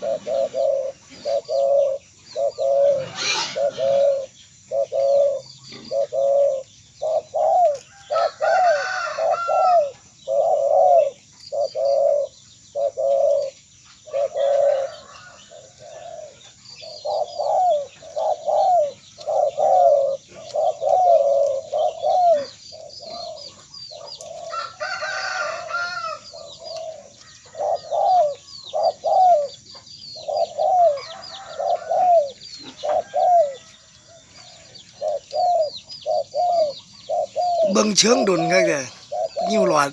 เงเชิงดุนครับแกยิ้วหลอด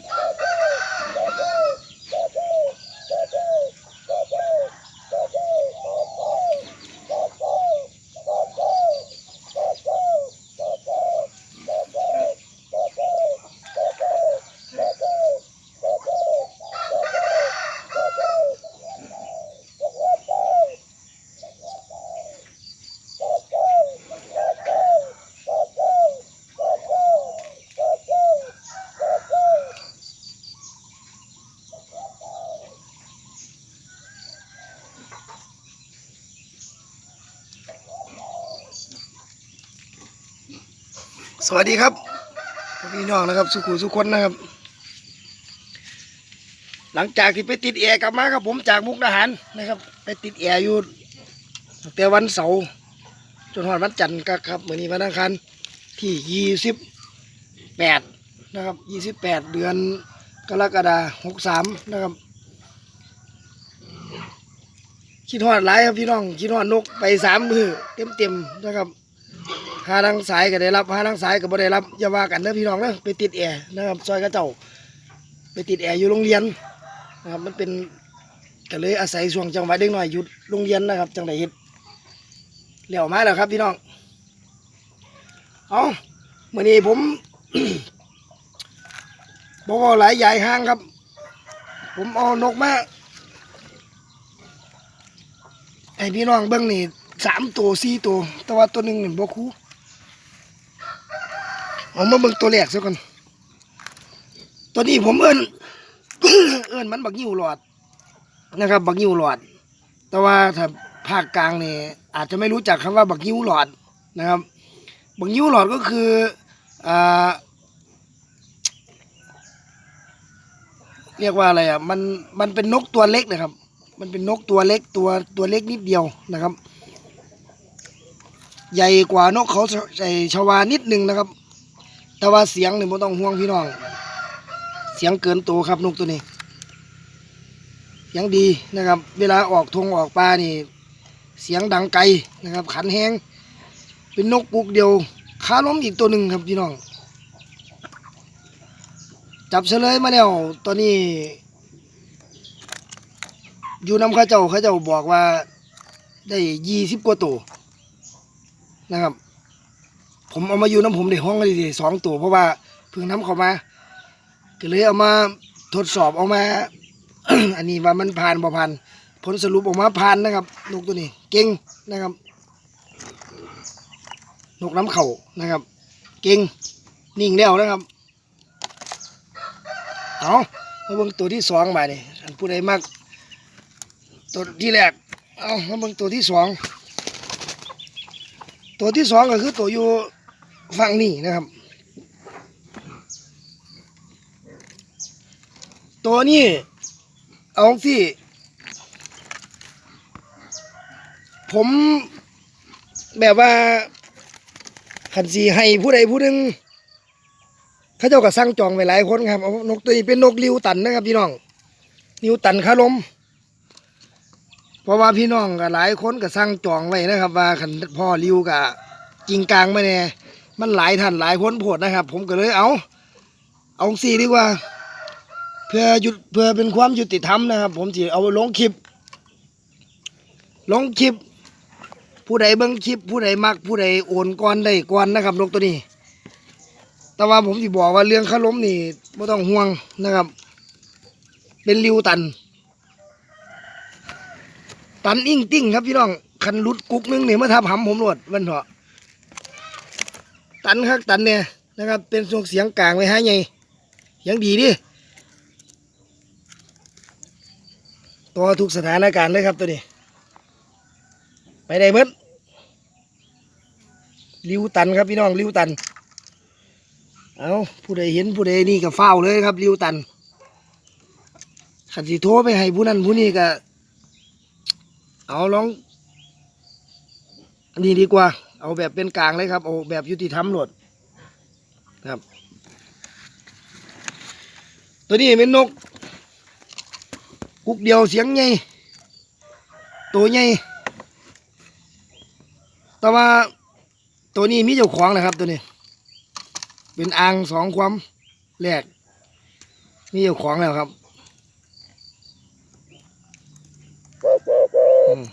สวัสดีครับพี่น้องนะครับ สุขุสุขคนนะครับ หลังจากที่ไปติดแอร์กลับมาครับผมจากมุกดาหารนะครับ ไปติดแอร์อยู่ตั้งแต่วันเสาร์จนวันวันจันทร์ก็ครับเหมือนนี้วันอังคารที่ยี่สิบแปดนะครับยี่สิบแปดเดือนกรกฎาหกสามนะครับคิดฮอดหลายครับพี่น้องคิดฮอดนกไปสามมือเต็มเต็มๆนะครับ หาทางสายก็ได้รับหาทางสายก็บ่ได้รับอย่าว่ากันเด้อพี่น้องเด้อไปติดแอร์นะครับซอยกระเจ้าไปติดแอร์อยู่โรงเรียนนะครับมันเป็นก็เลยอาศัยช่วงจังหวะเด็กน้อยหยุดโรงเรียนนะครับ จังไดเฮ็ดเหลี้ยวมาแล้วครับพี่น้องเอามื้อนี้ผมบอกว่าหลายใหญ่ห้างครับ ผมเอานกมาให้พี่น้องเบิ่งนี่สามตัวสี่ตัวแต่ว่าตัวหนึ่งหนี่บ่คู่ เอามาเบิ่งตัวแรกซะก่อนตัวนี้ผมเอิ้นเอิ้นมันบักยิ้วหลอดนะครับ บักยิ้วหลอด แต่ว่าถ้าภาคกลางนี่อาจจะไม่รู้จักคำว่าบักยิ้วหลอดนะครับ บักยิ้วหลอดก็คืออ่าเรียกว่าอะไรอะมันมันเป็นนกตัวเล็กนะครับ มันเป็นนกตัวเล็กตัวตัวเล็กนิดเดียวนะครับ ใหญ่กว่านกเขาใส่ชวานิดหนึ่งนะครับ แต่ว่าเสียงเนี่ยไม่ต้องห่วงพี่น้อง เสียงเกินตัวครับนกตัวนี้ เสียงดีนะครับ เวลาออกทงออกปลานี่ เสียงดังไกลนะครับ ขันแห้งเป็นนกปุกเดียวขาล้มอีกตัวหนึ่งครับพี่น้อง จับเฉลยมาแล้วตอนนี้ อยู่น้ำข้าเจ้าข้าเจ้าบอกว่าได้ยี่สิบกว่าตัวนะครับ ผมเอามาอยู่น้ำผมในห้องกันดีสองตัวเพราะว่าเพิ่งน้ำเข้ามาก็เลยเอามาทดสอบเอามา อันนี้ว่ามันผ่านบ่ผ่านผลสรุปออกมาผ่านนะครับ นกตัวนี้ เก่งนะครับ นกน้ำเข่านะครับ เก่งนิ่งแล้วนะครับเอามาเบิ่งตัวที่สองมาเนี่ยอันผู้ใดมักตัวที่แรกเอามาเบิ่งตัวที่สองตัวที่สองก็คือตัวอยู่ ฝั่งนี้นะครับ ตัวนี้เอาสิผมแบบว่าขันสีให้ผู้ใดผู้หนึ่งเขาเจ้าก็สั่งจองไว้หลายคนครับนกตัวนี้เป็นนกริวตันนะครับพี่น้องริวตันคาลมเพราะว่าพี่น้องก็หลายคนก็สั่งจองไว้นะครับ ว่าขันพ่อริวกับจริงกลางมาแน่ มันหลายท่านหลายคนโพดนะครับ ผมก็เลยเอา เอาสี่ดีกว่า เพื่อหยุดเพื่อเป็นความยุติธรรมนะครับ ผมจะเอาลงคลิป ลงคลิป ผู้ใดเบิ่งคลิป ผู้ใดมัก ผู้ใดโอนก่อนได้ก่อนนะครับนกตัวนี้ แต่ว่าผมสิบอกว่าเรื่องขล้มนี่ไม่ต้องห่วงนะครับ เป็นริวตัน ตันอิ่งติ้งครับพี่น้องคันรุดกุกนึงเนี่ยมาทับหำผมโหลดวันเถอะ ตันครับตันเนี่ยนะครับ เป็นทรงเสียงกลางไว้ให้ไงเสียงดีดิตัวทุกสถานการณ์เลยครับตัวนี้ ไปได้เบิดริวตันครับพี่น้องริวตัน เอาผู้ใดเห็นผู้ใดนี่ก็เฝ้าเลยครับริวตันขันสิโทไปให้ผู้นั้นผู้นี้ก็ เอาลอง อันนี้ดีกว่า เอาแบบเป็นกลางเลยครับ เอาแบบยุติธรรมโหลดครับ ตัวนี้เป็นนกกุกเดียวเสียงใหญ่ตัวใหญ่แต่ว่าตัวนี้มีเจ้าของนะครับ ตัวนี้ เป็นอ่างสองความแรกมีเจ้าของแล้วครับอืม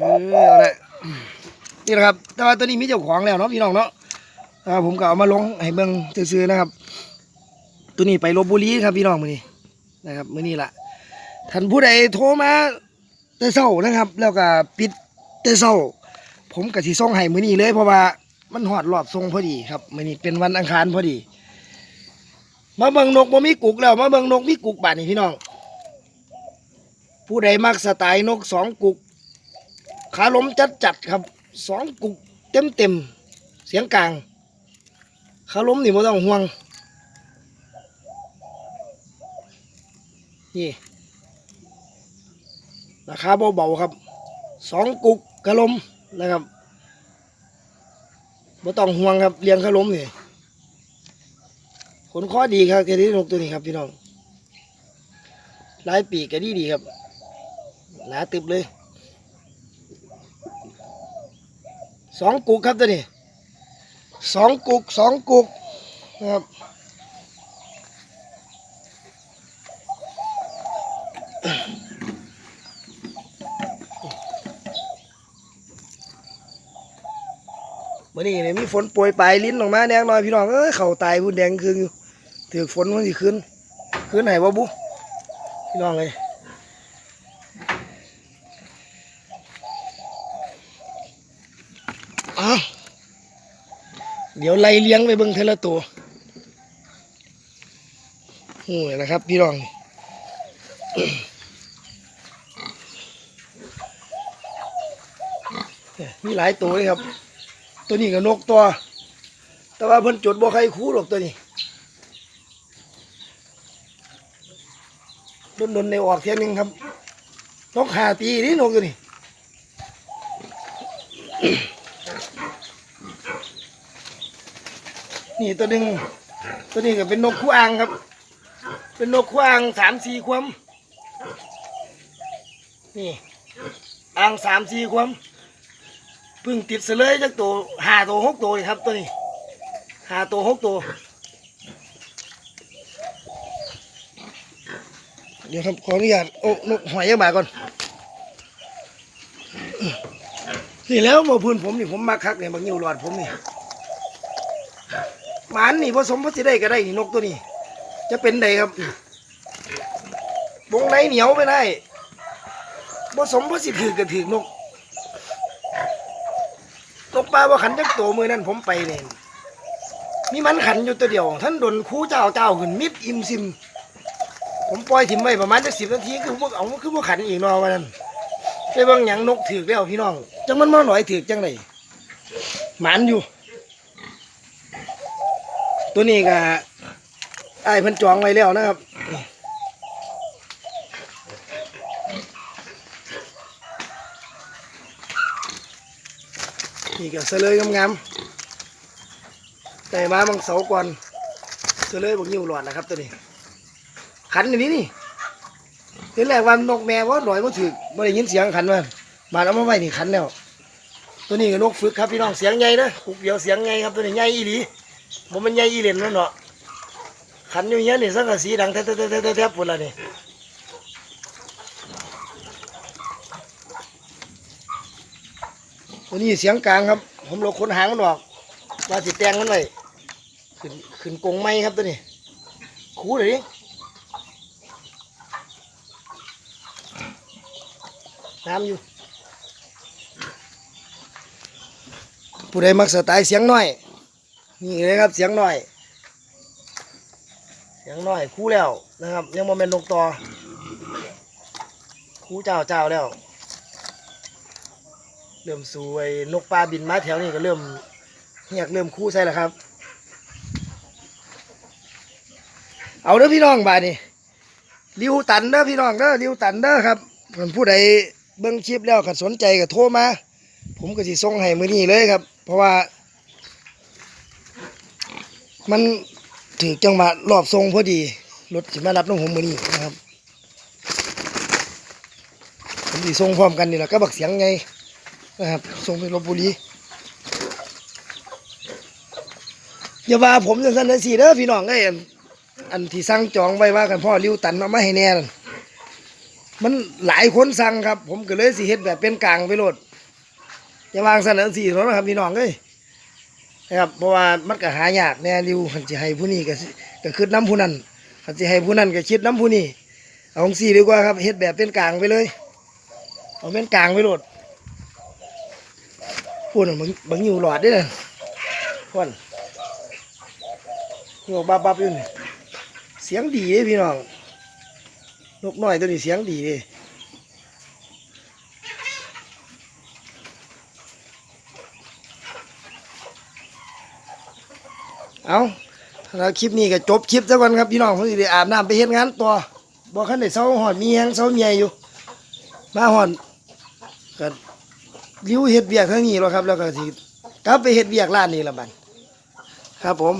เออเอาละ นี่แหละครับ แต่ว่าตัวนี้มีเจ้าของแล้วเนาะพี่น้องเนาะอ่าผมก็เอามาลงให้เบิ่งซื่อๆนะครับ ตัวนี้ไปลบบุรีครับพี่น้องมือนี้นะครับมือนี้ละท่านผู้ใดโทรมาแต่เช้านะครับ แล้วก็ปิดแต่เช้า ผมก็สิส่งให้มือนี้เลย เพราะว่ามันฮอดรอบส่งพอดีครับมือนี้เป็นวันอังคารพอดี มาเบิงนกบ่มีกุกแล้วมาเบิงนกมีกุกบาดนี่พี่น้อง ผู้ใดมักสไตล์นกสองกุก ขาล้มจัดจัดๆครับ สองกุกเต็มเต็มเสียงกลางขาล้มนี่ไม่ต้องห่วง นี่ราคาเบาๆครับสองกุกขาล้มนะครับไม่ต้องห่วงครับเลี้ยงขาล้มนี่ขนข้อดีครับแค่นี้นกตัวนี้ครับพี่น้องลายปีกก็ดีดีครับหนาตึบเลย สองกุกครับตัวนี้สองกุกสองกุกนะครับมื่อนี้เนี่ยมีฝนโปรยปลายลิ้นออกมาแดงหน่อยพี่น้องเอ้ยเข่าตายพุ่นแดงคืนอยู่ถือฝนมันสิขึ้นขึ้นไหนวะบุพี่น้องเลย อะเดี๋ยวไล่เลี้ยงไปเบิ่งเทละตัวโอ้ยนะครับ พี่น้องมีหลายตัวเลยครับ ตัวนี้ก็นกตัว แต่ว่าเพิ่นจุดบ่ใครคู่หรอกตัวนี้โดนๆในออกเทียหนึงครับ นกหาปีนี่นกตัวนี้ นี่ตัวหนึ่งตัวนี้ก็เป็นนกคู่อ่างครับ เป็นนกคู่อ่างสามสี่ความนี่อ่างสามสี่ความเพิ่งติดเสลยจากตัวหาตัวหกตัวครับตัวนี้หาตัวหกตัวเดี๋ยวครับขออนุญาตโอ้นกหอยยักบาก่อนนี่แล้วมาพื้นผมนี่ผมมาคักเนี่ยบางนิ้วหลอดผมนี่ หมานนี่ผสมพัสได้ก็ได้นี่นกตัวนี้ จะเป็นไดครับวงในเหนียวไปได้ผสมพัสถือก็ถือนกตกปลาว่าขันจักตัวมือนั่นผมไปเนี่ยมีมันขันอยู่ตัวเดียว ท่านโดนคู่เจ้าเจ้าขึ้นมิดอิมซิม ผมปล่อยถิ่มไว้ประมาณจะสิบนาทีคือพวกเอาคือพวกขันอีกนอวันนั้นไปบางหยังนกถือแล้วพี่น้องจังมันมาหน่อยถือจังไรหมันอยู่ ตัวนี้ก็ไอ้เพิ่นจองไว้แล้วนะครับนี่ก็เสลยงามๆแต่มาบางเสาก่อนเสลยบางยิ้วหลอดนะครับตัวนี้ ขันอย่างนี้นี่ทีแรกว่านกแม่ว่าหน่อยก็ถือไม่ได้ยินเสียงขันมันมาเอามาไว้นี่ขันแล้วตัวนี้ก็นกฝึกครับพี่น้องเสียงใหญ่นะกุกเดียวเสียงใหญ่ครับตัวนี้ใหญ่อีหลี ผมมันใหญ่อีเหรียญนั่นเนาะขันอยู่เงี้ยนี่สังกะสีดังแทบแทบแทบแทบแทบหมดและนี่ตัวนี้เสียงกลางครับ ผมลกขนหางมันออกว่าสิแตงมันไว้ขึ้นขึ้นกงไม้ครับตัวนี้คูเลยดิน้ำอยู่ ผู้ใดมักสไตล์เสียงน้อย นี่เลยครับเสียงหน้อย เสียงหน้อยคู่แล้วนะครับ ยังโมเมนนกต่อคู่เจ้าเจ้าแล้ว เริ่มสวยนกปลาบินมาแถวนี้ก็เริ่มเหียกเริ่มคู่ใส่แล้วครับ เอาเด้อพี่น้องบานี่ริวตันเด้อพี่น้องเด้อริวตันเด้อครับเพิ่นผู้ใดเบิ่งคลิปแล้วก็สนใจก็โทรมา ผมก็สิส่งให้มื้อนี้เลยครับ เพราะว่า มันถือจังหวะรอบทรงพอดีรถสิมารับน้องผมมือนี้นะครับผมสิส่งพร้อมกันนี่แหละก็บักเสียงไงนะครับส่งไปลบบุรีอย่าว่าผมจังซั่นจังซี่เด้อพี่น้องเอ้อันอันที่สั่งจองไว้ว่ากันพ่อริ้วตันเอามาให้แน่นมันหลายคนสั่งครับ ผมก็เลยสิเฮ็ดแบบเป็นกลางไปโลดอย่าวางเสนอสี่รถนะครับพี่น้องเอ้ย นะครับเพราะว่ามันก็หายากแน่ริวคันจะให้ผู้นี้ก็สิก็คิดน้ำผู้นั้นคันจะให้ผู้นั้นก็คิดน้ำผู้นี้เอาของสี่ดีกว่าครับเฮ็ดแบบเป็นกลางไปเลยเอาเป็นกลางไปโหลดพูดน่ะบังบังอยู่หลอดด้วยนะพ่นโยกบับบับอยู่นี่เสียงดีเลยพี่น้องนกน้อยตัวนี้เสียงดีเลย เอาแล้วคลิปนี้ก็จบคลิปซะก่อนครับพี่น้องผมสิได้อาบน้ำไปเฮ็ดงานต่อบอกขั้นได้เสาหอดมีแหงเสาเมียอยู่ มาหอดก็ริ้วเฮ็ดเบียกทั้งนี้แล้วครับ แล้วก็สิกลับไปเฮ็ดเบียกร้านนี้ละบันครับผม